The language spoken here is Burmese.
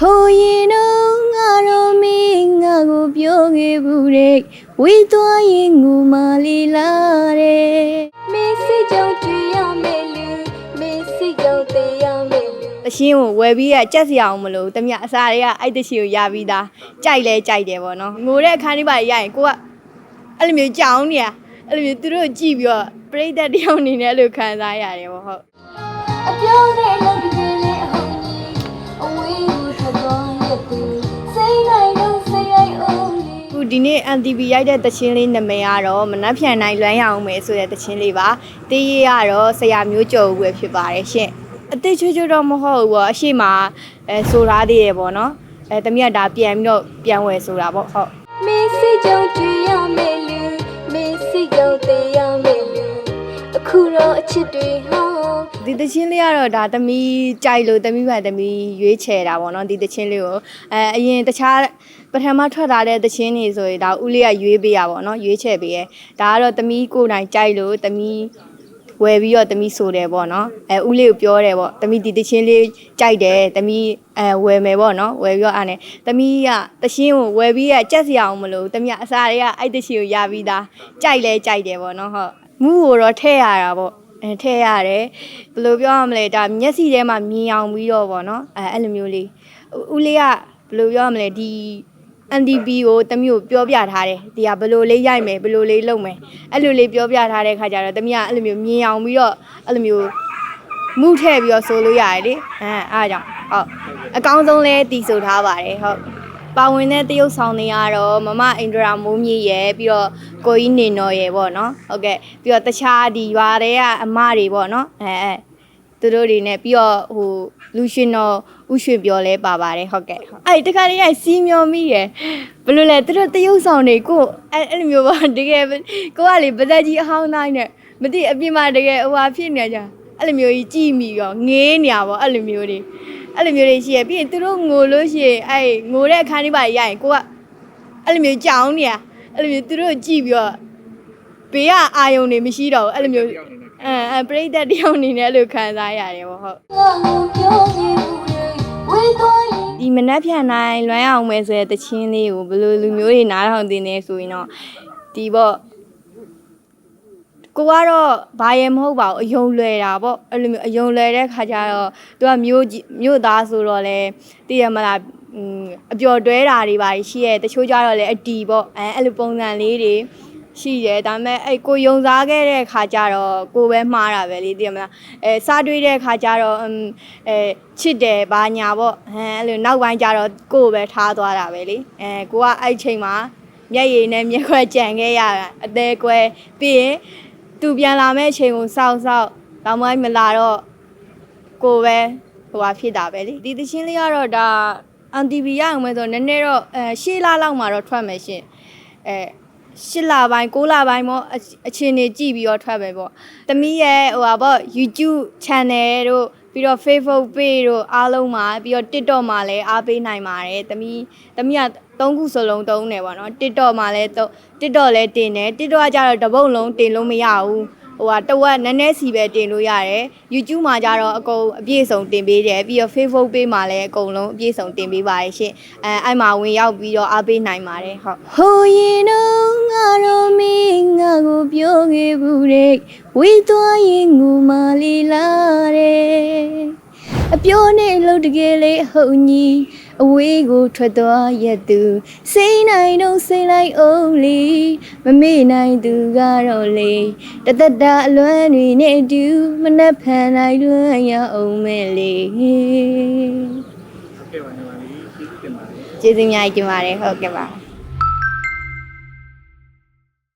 ဟိုရင်တော့ငါတော့မင်းငါကိုပြောခဲ့ဘူးတဲ့ဝေးသွားရင်ငူမလေးလာတဲ့မင်းစိတ်ကြောင့်တွေ့ရမယ်လူမင်းစိတ်ကြောင့်သိရမယ်လူတရှင်းကိုဝယ်ပြီးရကြက်စရာအောင်မလို့တမအစားတွေကအဲ့တရှင်းကိုရပြီးသားကြိုက်လဲကြိုက်တယ်ပေါ့နော်ငိုတဲ့အခါလေးပါရရင်ကိုကအဲ့လိုမျိုးကြောင်းနေရအဲ့လိုမျိုးသူတို့ကြည့်ပြီးတော့ပြိတ္တတယောက်အနေနဲ့အဲ့လိုခံစားရတယ်ပေါ့ဟုတ်အပြောနဲ့ ဒီနေ့ MTV ရိုက်တဲ့တချင်းလေးနာမည်ကတော့မနှက်ဖြန်နိုင်လွမ်းရအောင်မယ်ဆိုတဲ့တချင်းလေးပါတေးရကတော့ဆရာမျိုးကျော်ဦးပဲဖြစ်ပါတယ်ရှင်အသေးချွတ်ချွတ်တော့မဟုတ်ဘူးပေါ့အရှိမအဲဆိုထားသေးတယ်ပေါ့နော်အဲတမီးကဒါပြန်ပြီးတော့ပြန်ဝယ်ဆိုတာပေါ့ဟုတ်မင်းစိတ်ကြောင့်တွေ့ရမယ်လူမင်းစိတ်ကြောင့်သိရမယ်လူအခုတော့အချစ်တွေဟော ဒီတချင်းလေးကတော့ဒါသမီးကြိုက်လို့သမီးပါသမီးရွေးချယ်တာပေါ့နော်ဒီတချင်းလေးကိုအဲအရင်တခြားပထမထွက်လာတဲ့တချင်းတွေဆိုရင်ဒါဦးလေးကရွေးပေးရပါတော့ရွေးချယ်ပေးရဲဒါကတော့သမီးကိုယ်တိုင်ကြိုက်လို့သမီးဝယ်ပြီးတော့သမီးဆိုတယ်ပေါ့နော်အဲဦးလေးကိုပြောတယ်ပေါ့သမီးဒီတချင်းလေးကြိုက်တယ်သမီးအဲဝယ်မယ်ပေါ့နော်ဝယ်ပြီးတော့အားနဲ့သမီးကတချင်းကိုဝယ်ပြီးရကြက်စရာအောင်မလို့သမီးကအစားတွေကအဲ့တချင်းကိုရပြီးသားကြိုက်လဲကြိုက်တယ်ပေါ့နော်ဟုတ်မူကိုတော့ထည့်ရတာပေါ့အဲ ထည့်ရတယ်ဘယ်လိုပြောရမလဲဒါမျက်စိထဲမှာမြင်အောင်ပြီးတော့ဗောနော်အဲအဲ့လိုမျိုးလေးဦးလေးကဘယ်လိုပြောရမလဲဒီ NDP ကိုတမျိုးပြောပြထားတယ်ဒီကဘယ်လိုလေးရိုက်မယ်ဘယ်လိုလေးလုပ်မယ်အဲ့လိုလေးပြောပြထားတဲ့ခါကျတော့တမီးကအဲ့လိုမျိုးမြင်အောင်ပြီးတော့အဲ့လိုမျိုးမှုထည့်ပြီးတော့ဆိုလို့ရတယ်လေအဲအားကြောင့်ဟုတ်အကောင်းဆုံးလဲတီဆိုထားပါတယ်ဟုတ် ပါဝင်တဲ့တရုတ်ဆောင်တွေကတော့မမအိန္ဒရာမိုးမြင့်ရယ်ပြီးတော့ကိုကြီးနေနော်ရယ်ပေါ့နော်ဟုတ်ကဲ့ပြီးတော့တခြားဒီရွာတွေကအမတွေပေါ့နော်အဲအဲသူတို့တွေနဲ့ပြီးတော့ဟိုလူရှင်တော်ဥရွှေပြောလဲပါပါတယ်ဟုတ်ကဲ့ဟုတ်အဲ့တခါလေးကစီးမျောမိရယ်ဘယ်လိုလဲသူတို့တရုတ်ဆောင်တွေကိုအဲ့အဲ့လိုမျိုးပါတကယ်ကိုကလေပါဇက်ကြီးအဟောင်းတိုင်းနဲ့မသိအပြင်မှာတကယ်ဟိုဟာဖြစ်နေကြအဲ့လိုမျိုးကြီးကြည်မိရောငေးနေရပါအဲ့လိုမျိုးတွေ အဲ့လိုမျိုးတွေရှိရပြီးရင်သူတို့ငိုလို့ရှိရင်အဲ့ငိုတဲ့အခါလေးပါရရင်ကိုကအဲ့လိုမျိုးကြောင်းနေရအဲ့လိုမျိုးသူတို့ကြည်ပြီးတော့ဘေးကအာယုံတွေမရှိတော့ဘူးအဲ့လိုမျိုးအဲအဲပြိတ္တတယောက်အနေနဲ့အဲ့လိုခံစားရတယ်ပေါ့ဟုတ်ငါ့ကိုပြောနေဘူးလေဝေးသွားရင်ဒီမနှက်ဖြန်နိုင်လွမ်းအောင်မယ်ဆိုတဲ့တခြင်းလေးကိုဘယ်လိုလူမျိုးတွေနားထောင်တင်နေဆိုရင်တော့ဒီပေါ့ ကိုကတော့ဘာရယ်မဟုတ်ပါဘူးအယုံလွယ်တာပေါ့အဲ့လိုမျိုးအယုံလွယ်တဲ့ခါကျတော့သူကမြို့မြို့သားဆိုတော့လေတည်ရမလားအပျော်တွဲတာတွေပါရှိရဲတချို့ကြတော့လေအတီပေါ့အဲအဲ့လိုပုံစံလေးတွေရှိတယ်ဒါပေမဲ့အဲ့ကိုယုံစားခဲ့တဲ့ခါကျတော့ကိုပဲမှားတာပဲလေသိရမလားအဲစားတွေးတဲ့ခါကျတော့အဲချစ်တယ်ဘာညာပေါ့ဟမ်အဲ့လိုနောက်ပိုင်းကျတော့ကိုပဲထားသွားတာပဲလေအဲကိုကအဲ့ချိန်မှာမျက်ရည်နဲ့မျက်ခွက်ကြံခဲ့ရတာအသေးကွဲပြီးရင် သူပြန်လာမဲ့အချိန်ကိုစောင့်စောင့်တော့မမလာတော့ကိုပဲဟိုဟာဖြစ်တာပဲလေဒီသချင်းလေးကတော့ဒါ MTV ရအောင်မယ်ဆိုတော့နည်းနည်းတော့အဲရှေ့လလောက်မှာတော့ထွက်မယ်ရှင်အဲရှစ်လပိုင်း9လပိုင်းပေါ့အအချိန်နေကြည့်ပြီးတော့ထွက်မယ်ပေါ့တမီးရဲ့ဟိုဟာပေါ့ YouTube channel တို့ ပြီးတော့ Facebook page တို့အားလုံးမှာပြီးတော့ TikTok မှာလည်းအားပေးနိုင်ပါတယ်တမီးတမီးကသုံးခုစလုံးသုံးတယ်ပေါ့နော် TikTok မှာလည်းသုံး TikTok လည်းတင်တယ် TikTok ကကြတော့တစ်ပုတ်လုံးတင်လို့မရဘူးဟိုဟာတဝက်နည်းနည်းစီပဲတင်လို့ရတယ် YouTube မှာကြတော့အကုန်အပြည့်စုံတင်ပေးတယ်ပြီးတော့ Facebook page မှာလည်းအကုန်လုံးအပြည့်စုံတင်ပေးပါတယ်ရှင်အဲအဲ့မှာဝင်ရောက်ပြီးတော့အားပေးနိုင်ပါတယ်ဟုတ်ဟိုရင်တော့ငါတော့မင်းငါကိုပြောခဲ့ဘူးတဲ့ဝေးသွားရင်ငူမလေးလာတဲ့ အပြောနဲ့လှုပ်တကယ်လေးဟုတ်ညီအဝေးကိုထွက်သွားရက်သူစိတ်နိုင်တော့စိတ်လိုက်အောင်လေမမေ့နိုင်သူကတော့လေတသက်တာအလွမ်းတွေနဲ့အတူမနှက်ဖန်နိုင်လွမ်းရအောင်မဲ့လေကဲပါညီမလေးကျေးဇူးတင်ပါတယ်ကျေးဇူးများကြီးတင်ပါတယ်ဟုတ်ကဲ့ပါ